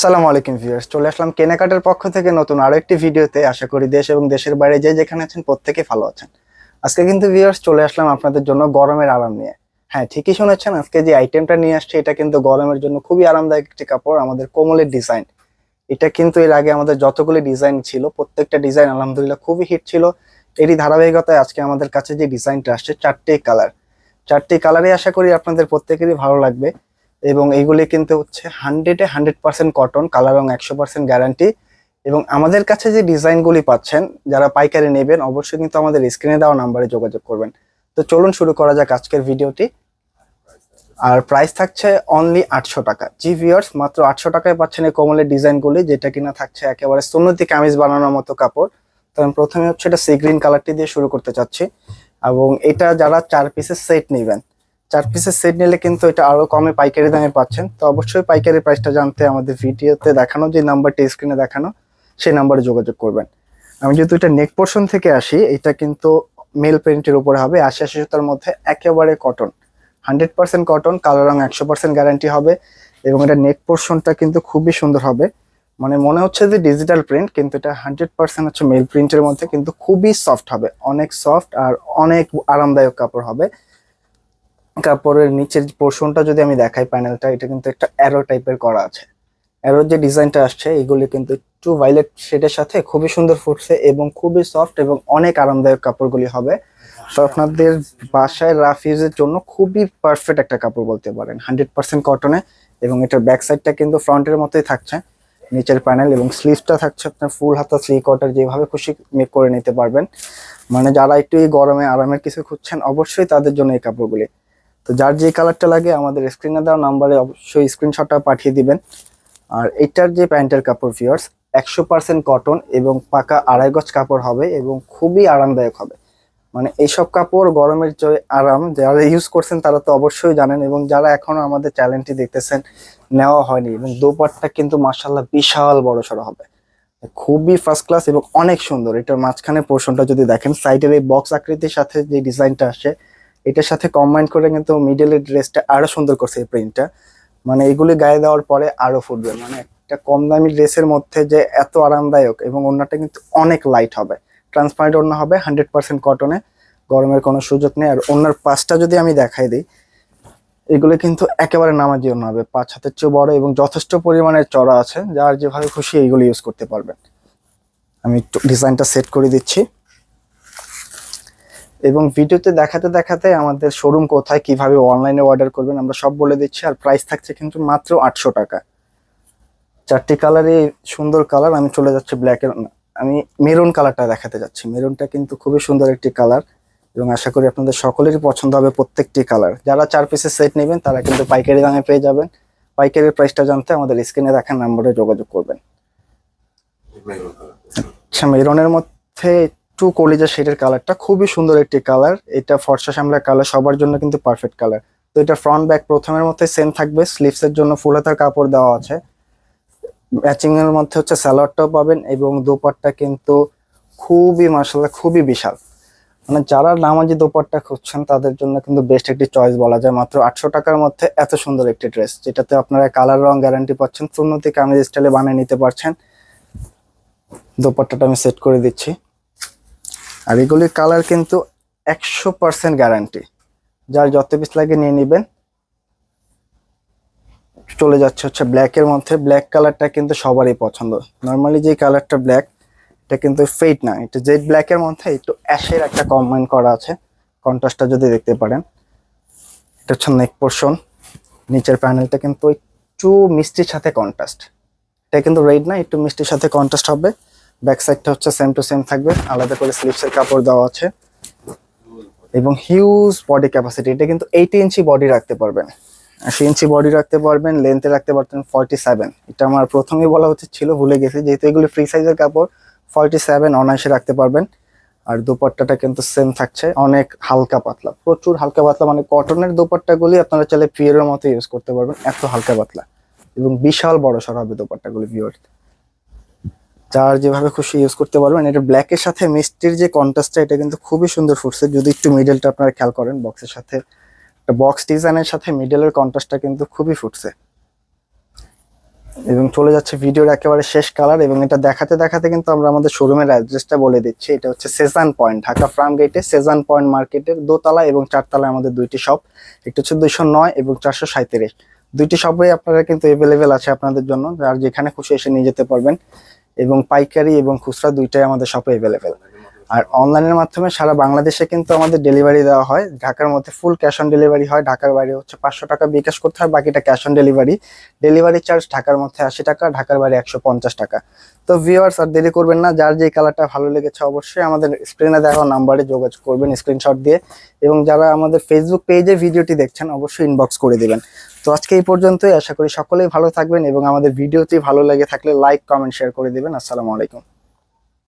আসসালামু আলাইকুম ভিউয়ার্স, চলে আসলাম কেনাকাটার পক্ষ থেকে নতুন আরও একটি ভিডিওতে। আশা করি দেশ এবং দেশের বাইরে যে যেখানে আছেন প্রত্যেকে ভালো আছেন। আজকে কিন্তু ভিউয়ার্স চলে আসলাম আপনাদের জন্য গরমের আরাম নিয়ে। হ্যাঁ ঠিকই শুনেছেন, আজকে যে আইটেমটা নিয়ে আসছে, এটা কিন্তু গরমের জন্য খুবই আরামদায়ক একটি কাপড়, আমাদের কোমলের ডিজাইন এটা কিন্তু এর আগে আমাদের যতগুলি ডিজাইন ছিল, প্রত্যেকটা ডিজাইন আলহামদুলিল্লাহ খুবই হিট ছিল। এরই ধারাবাহিকতায় আজকে আমাদের কাছে যে ডিজাইনটা আসছে, চারটে কালার চারটি কালারে আশা করি আপনাদের প্রত্যেকেরই ভালো লাগবে। এবং এইগুলি কিন্তু হচ্ছে হান্ড্রেডে হান্ড্রেড পার্সেন্ট কটন কালার রং একশো পার্সেন্ট গ্যারান্টি এবং আমাদের কাছে যে ডিজাইনগুলি পাচ্ছেন, যারা পাইকারি নেবেন, অবশ্যই কিন্তু আমাদের স্ক্রিনে দেওয়া নাম্বারে যোগাযোগ করবেন। তো চলুন শুরু করা যাক আজকের ভিডিওটি। আর প্রাইস থাকছে অনলি আটশো টাকা। জি ভিউয়ার্স মাত্র আটশো টাকায় পাচ্ছেন এই কোমলের ডিজাইনগুলি, যেটা কিনা থাকছে একেবারে সুন্নতি কামিজ বানানোর মতো কাপড়। তো আমি প্রথমে হচ্ছে এটা সি গ্রিন কালারটি দিয়ে শুরু করতে চাচ্ছি। এবং এটা যারা চার পিসের সেট নেবেন চার পিসের সেট নিলে কিন্তু এটা আরও কমে পাইকারি দামে পাচ্ছেন। তো অবশ্যই পাইকারি প্রাইসটা জানতে আমাদের ভিডিওতে দেখানো, যে নাম্বারটি স্ক্রিনে দেখানো, সেই নাম্বারে যোগাযোগ করবেন। আমি যেহেতু এটা নেক পোর্শন থেকে আসি, এটা কিন্তু মেল প্রিন্টের উপরে হবে। আশি আশি সুতার মধ্যে একেবারে cotton hundred percent cotton colour রং একশো পার্সেন্ট গ্যারান্টি হবে এবং এটা নেক পোর্শনটা কিন্তু খুবই সুন্দর হবে। মানে মনে হচ্ছে যে ডিজিটাল প্রিন্ট কিন্তু এটা হান্ড্রেড পার্সেন্ট হচ্ছে মেল প্রিন্টের মধ্যে কিন্তু খুবই সফট হবে। অনেক সফট আর অনেক আরামদায়ক কাপড় হবে। কাপড়ের নিচের পোর্শনটা যদি আমি দেখাই প্যানেলটা এটা কিন্তু একটা অ্যারো টাইপের করা আছে। অ্যারোর যে ডিজাইনটা আসছে এগুলি কিন্তু একটু ভাইলেট শেডের সাথে খুবই সুন্দর ফুটছে এবং খুবই সফট এবং অনেক আরামদায়ক কাপড়গুলি হবে। তো আপনাদের বাসায় রাফ ইউজের জন্য খুবই পারফেক্ট একটা কাপড় বলতে পারেন। হান্ড্রেড পার্সেন্ট কটনে এবং এটার ব্যাক সাইডটা কিন্তু ফ্রন্টের মতোই থাকছে। নিচের প্যানেল এবং স্লিভসটা থাকছে আপনার ফুল হাতা থ্রি কোয়ার্টার যেভাবে খুশি মেক করে নিতে পারবেন। মানে যারা একটু এই গরমে আরামের কিছু খুঁজছেন অবশ্যই তাদের জন্য এই কাপড়গুলি। তো যার যে কালারটা লাগে আমাদের স্ক্রিনে দেওয়া নাম্বারে অবশ্যই স্ক্রিনশটটা পাঠিয়ে দিবেন। আর এটার যে প্যান্টের কাপড় ফিয়ার্স একশো পার্সেন্ট কটন এবং পাকা আড়াই গজ কাপড় হবে এবং খুবই আরামদায়ক হবে। মানে এইসব কাপড় গরমের যে আরাম, যারা ইউজ করছেন তারা তো অবশ্যই জানেন এবং যারা এখনও আমাদের চ্যানেলটি দেখতেছেন, নেওয়া হয়নি এবং দোপাট্টা কিন্তু মার্শাল্লাহ বিশাল বড় সড়ো হবে। খুবই ফার্স্ট ক্লাস এবং অনেক সুন্দর। এটার মাঝখানে পোর্শনটা যদি দেখেন সাইডের এই বক্স আকৃতির সাথে যে ডিজাইনটা আসে এটার সাথে কম্বাইন করে কিন্তু মিডলের ড্রেসটা আরও সুন্দর করছে এই প্রিন্টটা মানে এগুলি গায়ে দেওয়ার পরে আরও ফুটবে। মানে একটা কম দামি ড্রেসের মধ্যে যে এত আরামদায়ক এবং ওড়নাটা কিন্তু অনেক লাইট হবে। ট্রান্সপারেন্ট ওড়না হবে হান্ড্রেড পার্সেন্ট কটনে গরমের কোনো সুযোগ নেই। আর ওনার পাঁচটা যদি আমি দেখাই দিই, এগুলো কিন্তু একেবারে নামাজি ওড়না হবে। পাঁচ হাতের চেয়ে বড় এবং যথেষ্ট পরিমাণের চড়া আছে। যার যেভাবে খুশি এইগুলো ইউজ করতে পারবেন। আমি একটু ডিজাইনটা সেট করে দিচ্ছি। এবং ভিডিওতে দেখাতে দেখাতে আমাদের শোরুম কোথায় কীভাবে অনলাইনে অর্ডার করবেন আমরা সব বলে দিচ্ছি। আর প্রাইস থাকছে কিন্তু মাত্র আটশো টাকা। চারটি কালারই সুন্দর কালার আমি চলে যাচ্ছি ব্ল্যাকের আমি মেরুন কালারটা দেখাতে যাচ্ছি। মেরুনটা কিন্তু খুবই সুন্দর একটি কালার এবং আশা করি আপনাদের সকলেরই পছন্দ হবে প্রত্যেকটি কালার যারা চার পিসের সেট নেবেন তারা কিন্তু পাইকারি দামে পেয়ে যাবেন। পাইকারি প্রাইসটা জানতে আমাদের স্ক্রিনে দেখার নাম্বারে যোগাযোগ করবেন। আচ্ছা মেরুনের মধ্যে একটু কলিজা শেডের কালারটা খুবই সুন্দর একটি কালার। এটা ফর্সা শ্যামলা কালার, সবার জন্য কিন্তু পারফেক্ট কালার। তো এটা ফ্রন্ট ব্যাক প্রথমের মধ্যে সেম থাকবে স্লিভস এর জন্য ফুল হাতার কাপড় দেওয়া আছে। ম্যাচিং এর মধ্যে হচ্ছে স্যালোয়ারটাও পাবেন এবং দোপাট্টা কিন্তু খুবই মার্শাল্লাহ খুবই বিশাল। মানে যারা নামাজি দোপাট্টা খুঁজছেন, তাদের জন্য কিন্তু বেস্ট একটি চয়েস বলা যায়। মাত্র আটশো টাকার মধ্যে এত সুন্দর একটি ড্রেস যেটাতে আপনারা কালার রং গ্যারান্টি পাচ্ছেন। সুন্নতি কামিজ স্টাইলে বানিয়ে নিতে পারছেন। দোপাট্টাটা আমি সেট করে দিচ্ছি। আর এগুলির কালার কিন্তু একশো পার্সেন্ট গ্যারান্টি যার যত পিস লাগে নিয়ে নেবেন। চলে যাচ্ছে হচ্ছে ব্ল্যাকের মধ্যে। ব্ল্যাক কালারটা কিন্তু সবারই পছন্দ। নর্মালি যে কালারটা ব্ল্যাক এটা কিন্তু ফেড না। এটা জেড ব্ল্যাকের মধ্যে একটু অ্যাশের একটা কম্বাইন করা আছে। কন্ট্রাস্টটা যদি দেখতে পারেন। এটা হচ্ছে নেক পোর্শন নিচের প্যানেলটা কিন্তু একটু মিষ্টির সাথে কন্ট্রাস্ট এটা কিন্তু রেড না, একটু মিষ্টির সাথে কন্ট্রাস্ট হবে। ব্যাক সাইডটা হচ্ছে সেম টু সেম থাকবে। আলাদা করে স্লিপসের কাপড় দেওয়া আছে। এবং হিউজ বডি ক্যাপাসিটি এটা কিন্তু এইটি ইঞ্চি বডি রাখতে পারবেন। আশি ইঞ্চি বডি রাখতে পারবেন লেন্থে রাখতে পারতেন ফর্টি সেভেন এটা আমার প্রথমেই বলা উচিত ছিল, ভুলে গেছি। যেহেতু এগুলি ফ্রি সাইজের কাপড় ফর্টি সেভেন অনায়াসে রাখতে পারবেন। আর দুপাট্টাটা কিন্তু সেম থাকছে, অনেক হালকা পাতলা। প্রচুর হালকা পাতলা মানে কটনের দুপাট্টাগুলি আপনারা চাইলে পিয়ারের মতো ইউজ করতে পারবেন, এত হালকা পাতলা। এবং বিশাল বড় সর হবে দুপাট্টাগুলি ভিউয়ার যার যেভাবে খুশি ইউজ করতে পারবেন, এটা ব্ল্যাকের সাথে মিষ্টির যে কন্ট্রাস্টটা এটা কিন্তু খুবই সুন্দর ফুটছে যদি একটু মিডলটা আপনারা খেয়াল করেন বক্সের সাথে। বক্স ডিজাইনের সাথে মিডলের কন্ট্রাস্টটা কিন্তু খুবই ফুটছে এবং চলে যাচ্ছে ভিডিওর একেবারে শেষ কালার এবং এটা দেখাতে দেখাতে কিন্তু আমরা আমাদের শোরুমের অ্যাড্রেসটা বলে দিচ্ছি। এটা হচ্ছে সেজান পয়েন্ট ঢাকা ফার্ম গেটে সেজান পয়েন্ট মার্কেটের দোতলা এবং চারতলায় আমাদের দুইটি শপ একটা হচ্ছে দুইশো নয় এবং চারশো সাঁত্রিশ দুইটি শপে আপনারা কিন্তু অ্যাভেলেবেল আছে আপনাদের জন্য। যার যেখানে খুশি এসে নিয়ে যেতে পারবেন। এবং পাইকারি এবং খুচরা দুইটাই আমাদের শপে অ্যাভেলেবেল আর অনলাইনের মাধ্যমে সারা বাংলাদেশে কিন্তু আমাদের ডেলিভারি দেওয়া হয়। ঢাকার মধ্যে ফুল ক্যাশ অন ডেলিভারি হয়। ঢাকার বাইরে হচ্ছে পাঁচশো টাকা বিকাশ করতে হয়, বাকিটা cash on delivery delivery charge ঢাকার মধ্যে আশি টাকা, ঢাকার বাইরে একশো পঞ্চাশ টাকা। তো ভিউয়ার্স আর দেরি করবেন না, যার যে কালারটা ভালো লেগেছে অবশ্যই আমাদের স্ক্রিনে দেওয়া নাম্বারে যোগাযোগ করবেন স্ক্রিনশট দিয়ে এবং যারা আমাদের ফেসবুক পেজে ভিডিওটি দেখছেন অবশ্যই ইনবক্স করে দেবেন। তো আজকে এই পর্যন্তই, আশা করি সকলেই ভালো থাকবেন এবং আমাদের ভিডিওটি ভালো লেগে থাকলে লাইক কমেন্ট শেয়ার করে দিবেন। আসসালামু আলাইকুম।